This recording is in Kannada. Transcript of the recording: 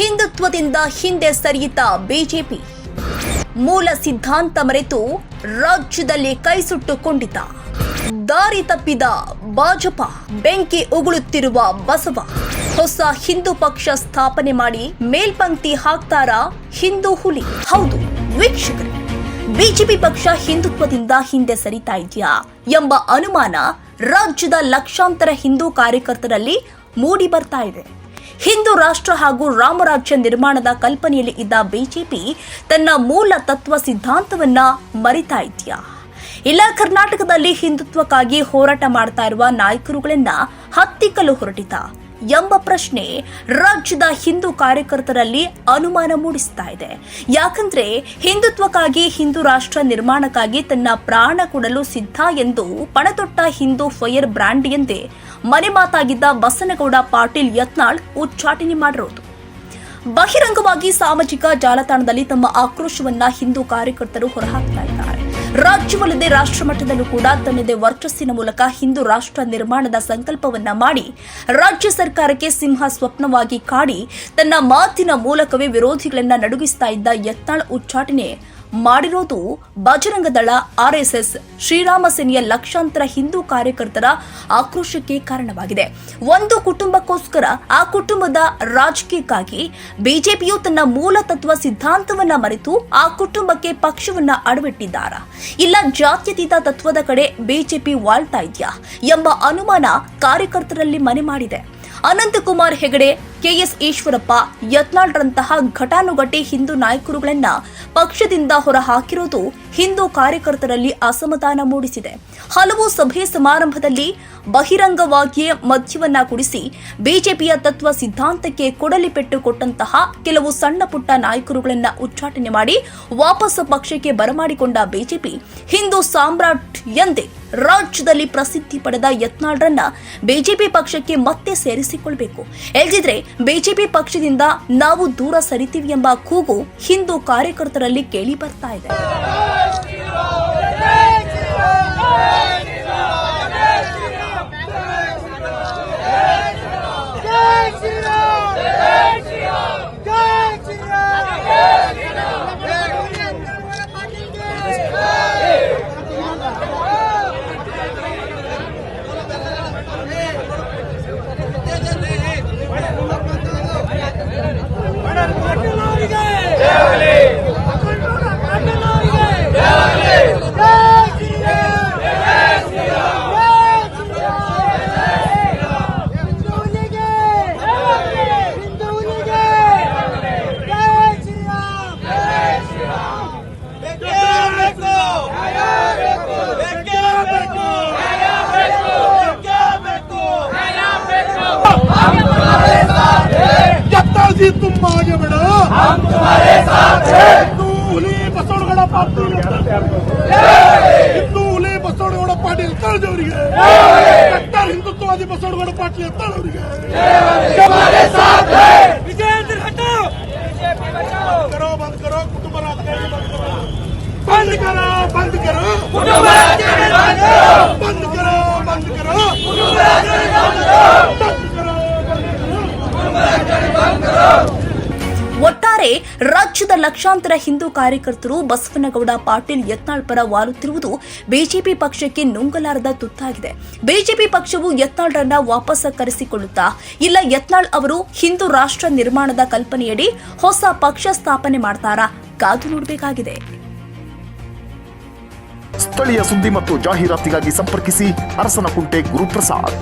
ಹಿಂದುತ್ವದಿಂದ ಹಿಂದೆ ಸರಿಯಿತ ಬಿಜೆಪಿ. ಮೂಲ ಸಿದ್ಧಾಂತ ಮರೆತು ರಾಜ್ಯದಲ್ಲಿ ಕೈಸುಟ್ಟುಕೊಂಡಿತ ದಾರಿ ತಪ್ಪಿದ ಭಾಜಪ, ಬೆಂಕಿ ಉಗುಳುತ್ತಿರುವ ಬಸವ. ಹೊಸ ಹಿಂದೂ ಪಕ್ಷ ಸ್ಥಾಪನೆ ಮಾಡಿ ಮೇಲ್ಪಂಕ್ತಿ ಹಾಕ್ತಾರಾ ಹಿಂದೂ ಹುಲಿ? ಹೌದು, ವೀಕ್ಷಕರು, ಬಿಜೆಪಿ ಪಕ್ಷ ಹಿಂದುತ್ವದಿಂದ ಹಿಂದೆ ಸರಿತಾ ಇದೆಯಾ ಎಂಬ ಅನುಮಾನ ರಾಜ್ಯದ ಲಕ್ಷಾಂತರ ಹಿಂದೂ ಕಾರ್ಯಕರ್ತರಲ್ಲಿ ಮೂಡಿ ಬರ್ತಾ ಇದೆ. ಹಿಂದೂ ರಾಷ್ಟ್ರ ಹಾಗೂ ರಾಮರಾಜ್ಯ ನಿರ್ಮಾಣದ ಕಲ್ಪನೆಯಲ್ಲಿ ಇದ್ದ ಬಿಜೆಪಿ ತನ್ನ ಮೂಲ ತತ್ವ ಸಿದ್ಧಾಂತವನ್ನ ಮರಿತಾ ಇದೆಯಾ? ಇಲ್ಲ, ಕರ್ನಾಟಕದಲ್ಲಿ ಹಿಂದುತ್ವಕ್ಕಾಗಿ ಹೋರಾಟ ಮಾಡ್ತಾ ಇರುವ ನಾಯಕರುಗಳನ್ನ ಹತ್ತಿಕ್ಕಲು ಹೊರಟಿತ ಎಂಬ ಪ್ರಶ್ನೆ ರಾಜ್ಯದ ಹಿಂದೂ ಕಾರ್ಯಕರ್ತರಲ್ಲಿ ಅನುಮಾನ ಮೂಡಿಸ್ತಾ ಇದೆ. ಯಾಕಂದ್ರೆ ಹಿಂದುತ್ವಕ್ಕಾಗಿ, ಹಿಂದೂ ರಾಷ್ಟ್ರ ನಿರ್ಮಾಣಕ್ಕಾಗಿ ತನ್ನ ಪ್ರಾಣ ಕೊಡಲು ಸಿದ್ಧ ಎಂದು ಪಣತೊಟ್ಟ ಹಿಂದೂ ಫೈರ್ ಬ್ರ್ಯಾಂಡ್ ಎಂದೇ ಮನೆ ಮಾತಾಗಿದ್ದ ಬಸನಗೌಡ ಪಾಟೀಲ್ ಯತ್ನಾಳ್ ಉಚ್ಚಾಟನೆ ಮಾಡಿರೋದು. ಬಹಿರಂಗವಾಗಿ ಸಾಮಾಜಿಕ ಜಾಲತಾಣದಲ್ಲಿ ತಮ್ಮ ಆಕ್ರೋಶವನ್ನ ಹಿಂದೂ ಕಾರ್ಯಕರ್ತರು ಹೊರಹಾಕ್ತಾ ಇದ್ದಾರೆ. ರಾಜ್ಯವಲ್ಲದೆ ರಾಷ್ಟ್ರ ಮಟ್ಟದಲ್ಲೂ ಕೂಡ ತನ್ನದೇ ವರ್ಚಸ್ಸಿನ ಮೂಲಕ ಹಿಂದೂ ರಾಷ್ಟ್ರ ನಿರ್ಮಾಣದ ಸಂಕಲ್ಪವನ್ನ ಮಾಡಿ ರಾಜ್ಯ ಸರ್ಕಾರಕ್ಕೆ ಸಿಂಹ ಸ್ವಪ್ನವಾಗಿ ಕಾಡಿ ತನ್ನ ಮಾತಿನ ಮೂಲಕವೇ ವಿರೋಧಿಗಳನ್ನ ನಡುಗಿಸ್ತಾ ಇದ್ದ ಯತ್ನಾಳ್ ಉಚ್ಚಾಟನೆ ಮಾಡಿರೋದು ಬಜರಂಗ ದಳ, ಆರ್ಎಸ್ಎಸ್, ಶ್ರೀರಾಮ ಸೇನೆಯ ಲಕ್ಷಾಂತರ ಹಿಂದೂ ಕಾರ್ಯಕರ್ತರ ಆಕ್ರೋಶಕ್ಕೆ ಕಾರಣವಾಗಿದೆ. ಒಂದು ಕುಟುಂಬಕ್ಕೋಸ್ಕರ ಆ ಕುಟುಂಬದ ರಾಜಕೀಯಕ್ಕಾಗಿ ಬಿಜೆಪಿಯು ತನ್ನ ಮೂಲ ತತ್ವ ಸಿದ್ಧಾಂತವನ್ನ ಮರೆತು ಆ ಕುಟುಂಬಕ್ಕೆ ಪಕ್ಷವನ್ನ ಅಡವಿಟ್ಟಿದ್ದಾರ? ಇಲ್ಲ ಜಾತ್ಯತೀತ ತತ್ವದ ಕಡೆ ಬಿಜೆಪಿ ವಾಳ್ತಾ ಇದೆಯಾ ಎಂಬ ಅನುಮಾನ ಕಾರ್ಯಕರ್ತರಲ್ಲಿ ಮನೆ ಮಾಡಿದೆ. ಅನಂತಕುಮಾರ್ ಹೆಗಡೆ, ಕೆಎಸ್ ಈಶ್ವರಪ್ಪ ಯತ್ನಾಳ್ರಂತಹ ಘಟಾನುಘಟಿ ಹಿಂದೂ ನಾಯಕರುಗಳನ್ನ ಪಕ್ಷದಿಂದ ಹೊರಹಾಕಿರುವುದು ಹಿಂದೂ ಕಾರ್ಯಕರ್ತರಲ್ಲಿ ಅಸಮಾಧಾನ ಮೂಡಿಸಿದೆ. ಹಲವು ಸಭೆ ಸಮಾರಂಭದಲ್ಲಿ ಬಹಿರಂಗವಾಗಿಯೇ ಮದ್ಯವನ್ನ ಕುಡಿಸಿ ಬಿಜೆಪಿಯ ತತ್ವ ಸಿದ್ಧಾಂತಕ್ಕೆ ಕೊಡಲಿ ಪೆಟ್ಟು ಕೊಟ್ಟಂತಹ ಕೆಲವು ಸಣ್ಣ ಪುಟ್ಟ ನಾಯಕರುಗಳನ್ನ ಉಚ್ಚಾಟನೆ ಮಾಡಿ ವಾಪಸ್ ಪಕ್ಷಕ್ಕೆ ಬರಮಾಡಿಕೊಂಡ ಬಿಜೆಪಿ ಹಿಂದೂ ಸಾಮ್ರಾಟ್ ಎಂದೇ ರಾಜ್ಯದಲ್ಲಿ ಪ್ರಸಿದ್ಧಿ ಪಡೆದ ಯತ್ನಾಳ್ರನ್ನ ಬಿಜೆಪಿ ಪಕ್ಷಕ್ಕೆ ಮತ್ತೆ ಸೇರಿಸಿಕೊಳ್ಬೇಕು. ಎಲ್ದಿದ್ರೆ ಬಿಜೆಪಿ ಪಕ್ಷದಿಂದ ನಾವು ದೂರ ಸರಿತೀವಿ ಎಂಬ ಕೂಗು ಹಿಂದೂ ಕಾರ್ಯಕರ್ತರಲ್ಲಿ ಕೇಳಿ ಬರ್ತಾ ಇದೆ. ಹಿಂದೂ ಹುಲಿ ಬಸವನಗೌಡ ಪಾಟೀಲ್ ಅವರಿಗೆ ಕಟ್ಟಾರ್ ಹಿಂದುತ್ವವಾದಿ ಬಸವನಗೌಡ ಪಾಟೀಲ್ ಅವರಿಗೆ ಬಂದ್ ಕರೋ ಕುಟುಂಬ ರಾಜಕಾರಣಿ ಬಂದ್ ಕರೋ ಬಂದ್ ಕರೋ ಕುಟುಂಬ ಕರೋ ಲಕ್ಷಾಂತರ ಹಿಂದೂ ಕಾರ್ಯಕರ್ತರು ಬಸವನಗೌಡ ಪಾಟೀಲ್ ಯತ್ನಾಳ್ ಪರ ವಾಲುತ್ತಿರುವುದು ಬಿಜೆಪಿ ಪಕ್ಷಕ್ಕೆ ನುಂಗಲಾರದ ತುತ್ತಾಗಿದೆ. ಬಿಜೆಪಿ ಪಕ್ಷವು ಯತ್ನಾಳ್ರನ್ನ ವಾಪಸ್ ಕರೆಸಿಕೊಳ್ಳುತ್ತಾ ಇಲ್ಲ, ಯತ್ನಾಳ್ ಅವರು ಹಿಂದೂ ರಾಷ್ಟ್ರ ನಿರ್ಮಾಣದ ಕಲ್ಪನೆಯಡಿ ಹೊಸ ಪಕ್ಷ ಸ್ಥಾಪನೆ ಮಾಡ್ತಾರಾ? ಕಾದು ನೋಡಬೇಕಾಗಿದೆ. ಸ್ಥಳೀಯ ಸುದ್ದಿ ಮತ್ತು ಜಾಹೀರಾತಿಗಾಗಿ ಸಂಪರ್ಕಿಸಿ ಅರಸನಕುಂಟೆ ಗುರುಪ್ರಸಾದ್.